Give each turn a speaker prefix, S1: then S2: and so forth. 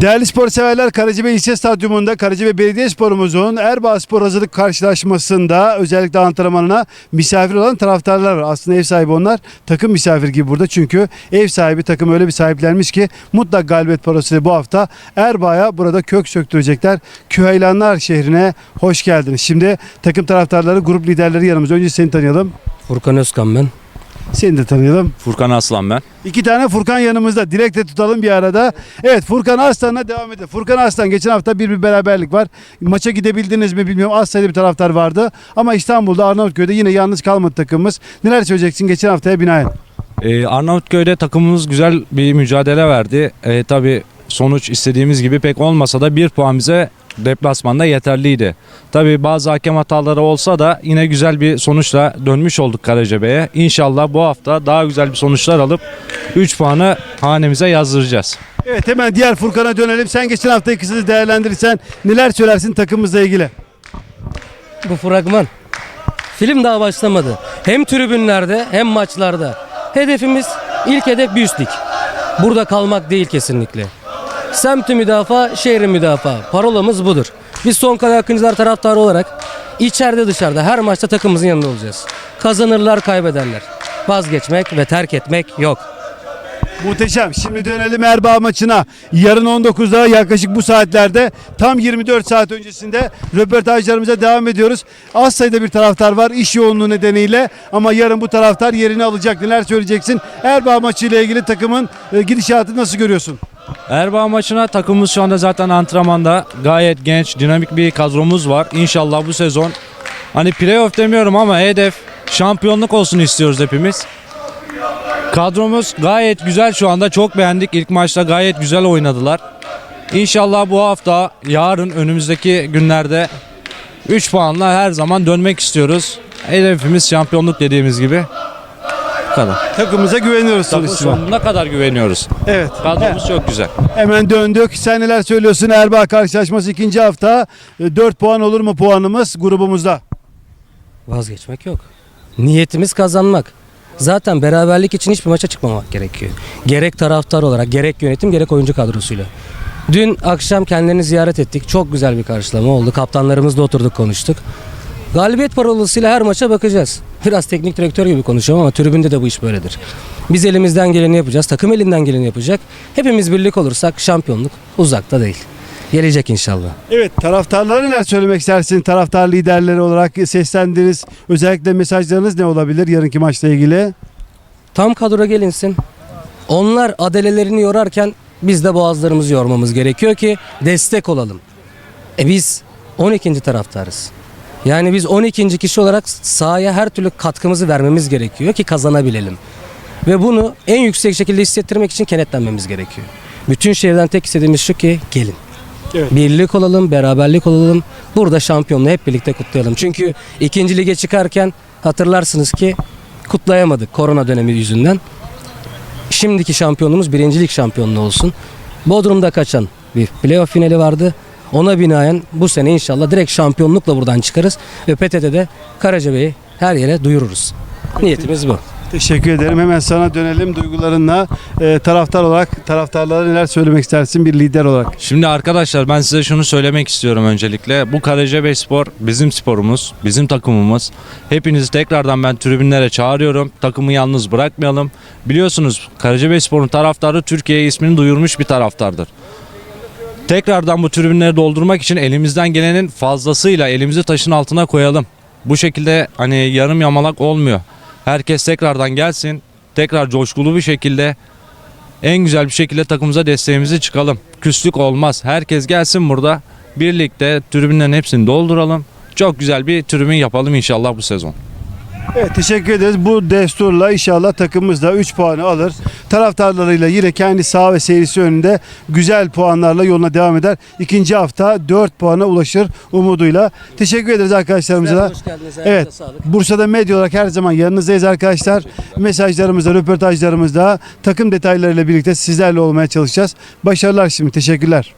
S1: Değerli spor severler Karacabey İlçe Stadyumunda Karacabey Belediyespor'umuzun Erbaa Spor hazırlık karşılaşmasında özellikle antrenmanına misafir olan taraftarlar var. Aslında ev sahibi onlar takım misafir gibi burada çünkü ev sahibi takım öyle bir sahiplenmiş ki mutlak galibiyet parasıyla bu hafta Erbaa'ya burada kök söktürecekler. Küheylanlar şehrine hoş geldiniz. Şimdi takım taraftarları grup liderleri yanımızda. Önce seni tanıyalım.
S2: Furkan Özkan ben.
S1: Seni de tanıyalım.
S3: Furkan Aslan ben.
S1: İki tane Furkan yanımızda. Dilekte tutalım bir arada. Evet Furkan Aslan'la devam edelim. Furkan Aslan geçen hafta bir bir beraberlik var. Maça gidebildiniz mi bilmiyorum. Az sayıda bir taraftar vardı. Ama İstanbul'da Arnavutköy'de yine yalnız kalmadı takımımız. Neler söyleyeceksin geçen haftaya binaen?
S3: Ee, Arnavutköy'de takımımız güzel bir mücadele verdi. Ee, Tabi sonuç istediğimiz gibi pek olmasa da bir puan bize deplasmanda yeterliydi. Tabi bazı hakem hataları olsa da yine güzel bir sonuçla dönmüş olduk Karacabey'e. İnşallah bu hafta daha güzel bir sonuçlar alıp 3 puanı hanemize yazdıracağız.
S1: Evet hemen diğer Furkan'a dönelim. Sen geçen hafta ikisini değerlendirirsen neler söylersin takımımızla ilgili?
S2: Bu fragman. Film daha başlamadı. Hem tribünlerde hem maçlarda. Hedefimiz ilk hedef bir üst lig. Burada kalmak değil kesinlikle. Semti müdafaa, şehri müdafaa. Parolamız budur. Biz son kale Akıncılar taraftarı olarak içeride dışarıda her maçta takımımızın yanında olacağız. Kazanırlar kaybederler. Vazgeçmek ve terk etmek yok.
S1: Muhteşem. Şimdi dönelim Erbaa maçına. Yarın 19'da yaklaşık bu saatlerde tam 24 saat öncesinde röportajlarımıza devam ediyoruz. Az sayıda bir taraftar var iş yoğunluğu nedeniyle ama yarın bu taraftar yerini alacak. Neler söyleyeceksin? Erbaa maçıyla ilgili takımın e, gidişatı nasıl görüyorsun?
S3: Erbaa maçına takımımız şu anda zaten antrenmanda gayet genç, dinamik bir kadromuz var. İnşallah bu sezon hani playoff demiyorum ama hedef şampiyonluk olsun istiyoruz hepimiz. Kadromuz gayet güzel şu anda. Çok beğendik. İlk maçta gayet güzel oynadılar. İnşallah bu hafta, yarın, önümüzdeki günlerde 3 puanla her zaman dönmek istiyoruz. Hedefimiz şampiyonluk dediğimiz gibi. Kadar.
S1: Takımımıza güveniyoruz
S3: Takım
S1: sonuçta.
S3: sonuna kadar güveniyoruz.
S1: Evet.
S3: Kadromuz çok güzel.
S1: Hemen döndük. Sen neler söylüyorsun? Erbaa karşılaşması ikinci hafta. 4 puan olur mu puanımız grubumuzda?
S2: Vazgeçmek yok. Niyetimiz kazanmak. Zaten beraberlik için hiçbir maça çıkmamak gerekiyor. Gerek taraftar olarak, gerek yönetim, gerek oyuncu kadrosuyla. Dün akşam kendilerini ziyaret ettik. Çok güzel bir karşılama oldu. Kaptanlarımızla oturduk konuştuk. Galibiyet parolasıyla her maça bakacağız. Biraz teknik direktör gibi konuşuyorum ama tribünde de bu iş böyledir. Biz elimizden geleni yapacağız. Takım elinden geleni yapacak. Hepimiz birlik olursak şampiyonluk uzakta değil. Gelecek inşallah.
S1: Evet taraftarlara neler söylemek istersin? Taraftar liderleri olarak seslendiniz. Özellikle mesajlarınız ne olabilir yarınki maçla ilgili?
S2: Tam kadro gelinsin. Onlar adelelerini yorarken biz de boğazlarımızı yormamız gerekiyor ki destek olalım. E biz 12. taraftarız. Yani biz 12. kişi olarak sahaya her türlü katkımızı vermemiz gerekiyor ki kazanabilelim. Ve bunu en yüksek şekilde hissettirmek için kenetlenmemiz gerekiyor. Bütün şehirden tek istediğimiz şu ki gelin.
S1: Evet.
S2: Birlik olalım, beraberlik olalım. Burada şampiyonluğu hep birlikte kutlayalım. Çünkü ikinci lige çıkarken hatırlarsınız ki kutlayamadık korona dönemi yüzünden. Şimdiki şampiyonumuz birincilik şampiyonluğu olsun. Bodrum'da kaçan bir playoff finali vardı. Ona binaen bu sene inşallah direkt şampiyonlukla buradan çıkarız ve PTT'de Karacabey'i her yere duyururuz. Niyetimiz bu.
S1: Teşekkür ederim. Hemen sana dönelim duygularınla. Ee, taraftar olarak taraftarlara neler söylemek istersin bir lider olarak?
S3: Şimdi arkadaşlar ben size şunu söylemek istiyorum öncelikle. Bu Karacabey Spor bizim sporumuz, bizim takımımız. Hepinizi tekrardan ben tribünlere çağırıyorum. Takımı yalnız bırakmayalım. Biliyorsunuz Karacabey Spor'un taraftarı Türkiye'ye ismini duyurmuş bir taraftardır. Tekrardan bu tribünleri doldurmak için elimizden gelenin fazlasıyla elimizi taşın altına koyalım. Bu şekilde hani yarım yamalak olmuyor. Herkes tekrardan gelsin. Tekrar coşkulu bir şekilde en güzel bir şekilde takımıza desteğimizi çıkalım. Küslük olmaz. Herkes gelsin burada. Birlikte tribünlerin hepsini dolduralım. Çok güzel bir tribün yapalım inşallah bu sezon.
S1: Evet teşekkür ederiz. Bu desturla inşallah takımımız da 3 puanı alır. Taraftarlarıyla yine kendi sağ ve seyircisi önünde güzel puanlarla yoluna devam eder. İkinci hafta 4 puana ulaşır umuduyla. Teşekkür ederiz arkadaşlarımıza da.
S2: Hoş geldiniz.
S1: Evet. Bursa'da medya olarak her zaman yanınızdayız arkadaşlar. Mesajlarımızda, röportajlarımızda takım detaylarıyla birlikte sizlerle olmaya çalışacağız. Başarılar şimdi. Teşekkürler.